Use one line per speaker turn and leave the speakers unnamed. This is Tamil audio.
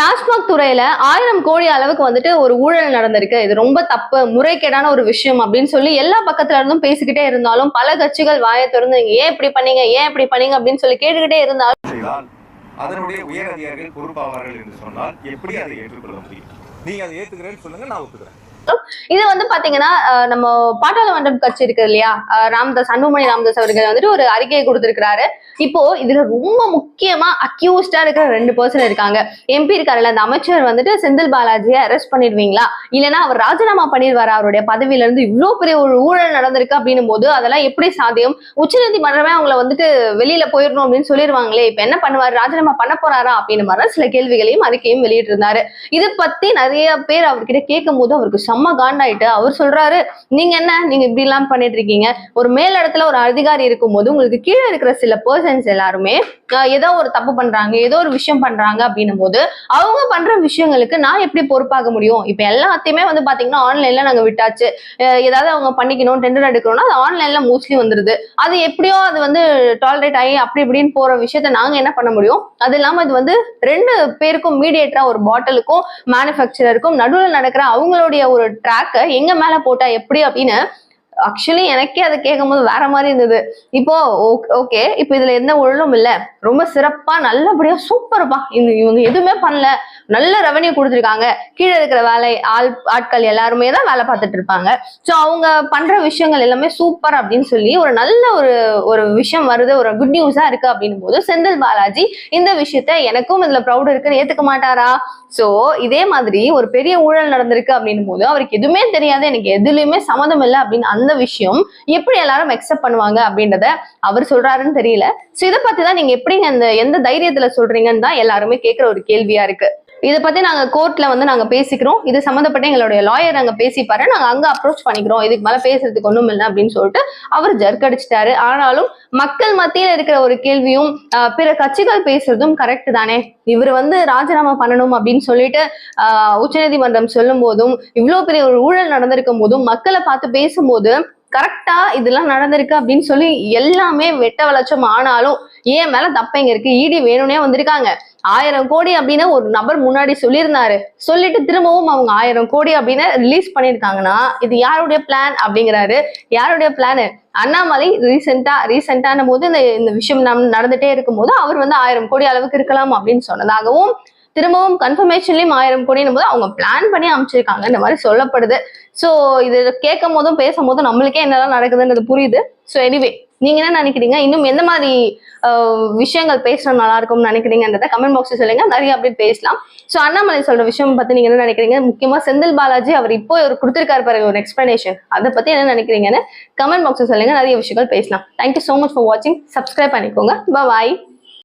டாஸ்மாக் துறையில ஆயிரம் கோடி அளவுக்கு வந்துட்டு ஒரு ஊழல் நடந்திருக்கு. இது ரொம்ப தப்பு முறைகேடான ஒரு விஷயம் அப்படின்னு சொல்லி எல்லா பக்கத்துல இருந்தும் பேசிக்கிட்டே இருந்தாலும் பல கட்சிகள் வாயை திறந்து ஏன் இப்படி பண்ணீங்க ஏன் இப்படி பண்ணீங்க அப்படின்னு சொல்லி கேட்டுக்கிட்டே இருந்தாலும்
அதனுடைய உயர் அதிகாரிகள் பொறுப்பாவார்கள் என்று சொன்னால் எப்படி அதை ஏற்றுக்கொள்ள முடியும்? நீங்க அதை ஏத்துக்கிறேன்னு சொல்லுங்க நான் ஒத்துக்கிறேன்
இது வந்து பாத்தீங்கன்னா நம்ம பாட்டாளமன்றம் கட்சி இருக்கு இல்லையா? அஹ், ராமதாஸ் அன்புமணி ராமதாஸ் அவர்கள் வந்துட்டு ஒரு அறிக்கையை கொடுத்திருக்கிறாரு. இப்போ இதுல ரொம்ப முக்கியமா அக்யூஸ்டா இருக்கிற ரெண்டு பர்சன் இருக்காங்க. எம்பி இருக்காருல்ல அந்த அமைச்சர் வந்துட்டு செந்தில் பாலாஜியை அரெஸ்ட் பண்ணிடுவீங்களா? இல்லைன்னா அவர் ராஜினாமா பண்ணிடுவாரா? அவருடைய பதவியில இருந்து இவ்வளவு பெரிய ஒரு ஊழல் நடந்திருக்கு அப்படின்னும் போது அதெல்லாம் எப்படி சாத்தியம்? உச்சநீதிமன்றமே அவங்கள வந்துட்டு வெளியில போயிடணும் அப்படின்னு சொல்லிடுவாங்களே இப்ப என்ன பண்ணுவாரு? ராஜினாமா பண்ண போறாரா? அப்படின்னு மாதிரி சில கேள்விகளையும் அறிக்கையும் வெளியிட்டிருந்தாரு. இதை இது பத்தி நிறைய பேர் அவர்கிட்ட கேட்கும் போது அவருக்கு செம்ம காண்டாயிட்டு அவர் சொல்றாரு நீங்க என்ன? நீங்க இப்படி எல்லாம் பண்ணிட்டு இருக்கீங்க. ஒரு மேல் இடத்துல ஒரு அதிகாரி இருக்கும் போது உங்களுக்கு கீழே இருக்கிற சில பர்சன்ஸ் எல்லாருமே ஏதோ ஒரு தப்பு பண்றாங்க ஏதோ ஒரு விஷயம் பண்றாங்க அப்படின்னும் போது அவங்க பண்ற விஷயங்களுக்கு நான் எப்படி பொறுப்பாக முடியும்? இப்ப எல்லாத்தையுமே வந்து பாத்தீங்கன்னா ஆன்லைன்ல நாங்க விட்டாச்சு. ஏதாவது அவங்க பண்ணிக்கணும் டெண்டர் எடுக்கணும்னா அது ஆன்லைன்ல மோஸ்ட்லி வந்துருது. அது எப்படியோ அது வந்து டாலரேட் ஆகி அப்படி இப்படின்னு போற விஷயத்த நாங்க என்ன பண்ண முடியும்? அது இல்லாம இது வந்து ரெண்டு பேருக்கும் மீடியேட்டரா ஒரு பாட்டிலுக்கும் மேனுஃபேக்சரருக்கும் நடுவில் நடக்கிற அவங்களுடைய ஒரு ட்ராக்கை எங்க மேல போட்டா எப்படி அப்படின்னு ஆக்சுவலி எனக்கே அதை கேட்கும்போது வேற மாதிரி இருந்தது. இப்போ ஓகே இப்போ இதுல எந்த ஒழுங்கும் இல்ல. ரொம்ப சிறப்பா நல்லபடியா சூப்பர்ப்பா இந்த இவங்க எதுவுமே பண்ணல. நல்ல ரெவன்யூ கொடுத்துருக்காங்க. கீழே இருக்கிற வேலை ஆள் ஆட்கள் எல்லாருமே தான் வேலை பார்த்துட்டு இருப்பாங்க. ஸோ அவங்க பண்ற விஷயங்கள் எல்லாமே சூப்பர் அப்படின்னு சொல்லி ஒரு நல்ல ஒரு ஒரு விஷயம் வருது ஒரு குட் நியூஸா இருக்கு அப்படின்னும் போது செந்தில் பாலாஜி இந்த விஷயத்த எனக்கும் இதுல ப்ரௌட் இருக்குன்னு ஏத்துக்க மாட்டாரா? சோ இதே மாதிரி ஒரு பெரிய ஊழல் நடந்திருக்கு அப்படின்னும் போது அவருக்கு எதுவுமே தெரியாது எனக்கு எதுலயுமே சம்மதம் இல்லை அப்படின்னு அந்த விஷயம் எப்படி எல்லாரும் அக்செப்ட் பண்ணுவாங்க அப்படின்றத அவர் சொல்றாருன்னு தெரியல. சோ இதை பத்தி தான் நீங்க எப்படிங்க அந்த எந்த தைரியத்துல சொல்றீங்கன்னு தான் எல்லாருமே கேட்கிற ஒரு கேள்வியா இருக்கு. இதை பத்தி நாங்க கோர்ட்ல வந்து நாங்க பேசிக்கிறோம். இது சம்மந்தப்பட்ட எங்களுடைய லாயர் அங்க பேசிப்பாரு. நாங்க அங்க அப்ரோச் பண்ணிக்கிறோம். இதுக்கு மேல பேசுறதுக்கு ஒண்ணும் இல்லை அப்படின்னு சொல்லிட்டு அவர் ஜர்க்கடிச்சிட்டாரு ஆனாலும் மக்கள் மத்தியில இருக்கிற ஒரு கேள்வியும் பிற கட்சிகள் பேசுறதும் கரெக்ட் தானே. இவர் வந்து ராஜினாமா பண்ணணும் அப்படின்னு சொல்லிட்டு ஆஹ், உச்சநீதிமன்றம் சொல்லும் போதும் இவ்வளவு பெரிய ஒரு ஊழல் நடந்திருக்கும் போதும் மக்களை பார்த்து பேசும்போது கரெக்டா இதெல்லாம் நடந்திருக்கு அப்படின்னு சொல்லி எல்லாமே வெட்ட வளச்சம் ஆனாலும் ஏன் மேல தப்ப இங்க இருக்கு? ஈடி வேணும்னே வந்திருக்காங்க. ஆயிரம் கோடி அப்படின்னு ஒரு நபர் முன்னாடி சொல்லியிருந்தாரு. சொல்லிட்டு திரும்பவும் அவங்க ஆயிரம் கோடி அப்படின்னு ரிலீஸ் பண்ணியிருக்காங்கன்னா இது யாருடைய பிளான் அப்படிங்கிறாரு. யாருடைய பிளானு அண்ணாமலை ரீசெண்டா ரீசெண்டான போது இந்த இந்த விஷயம் நம் நடந்துட்டே இருக்கும்போது அவர் வந்து ஆயிரம் கோடி அளவுக்கு இருக்கலாம் அப்படின்னு சொன்னதாகவும் திரும்பவும் கன்ஃபர்மேஷன்லயும் ஆயிரம் கோடினும் போது அவங்க பிளான் பண்ணி அமைச்சிருக்காங்க இந்த மாதிரி சொல்லப்படுது. ஸோ இது கேட்கும் போதும் பேசும் போதும் நம்மளுக்கே என்னெல்லாம் நடக்குதுன்றது புரியுது. ஸோ எனிவே நீங்க என்ன நினைக்கிறீங்க? இன்னும் எந்த மாதிரி விஷயங்கள் பேசணும் நல்லா இருக்கும்னு நினைக்கிறீங்கன்றத கமெண்ட் பாக்ஸ் சொல்லுங்க. நிறைய அப்படி பேசலாம். ஸோ அண்ணாமலை சொல்ற விஷயம் பத்தி நீங்க என்ன நினைக்கிறீங்க? முக்கியமா செந்தில் பாலாஜி அவர் இப்போ ஒரு கொடுத்திருக்காரு பாருங்க ஒரு எக்ஸ்பிளனேஷன் அதை பத்தி என்ன நினைக்கிறீங்கன்னு கமெண்ட் பாக்ஸ் சொல்லுங்க. நிறைய விஷயங்கள் பேசலாம். Thank you so much for வாட்சிங் சப்ஸ்கிரைப் பண்ணிக்கோங்க. பாய்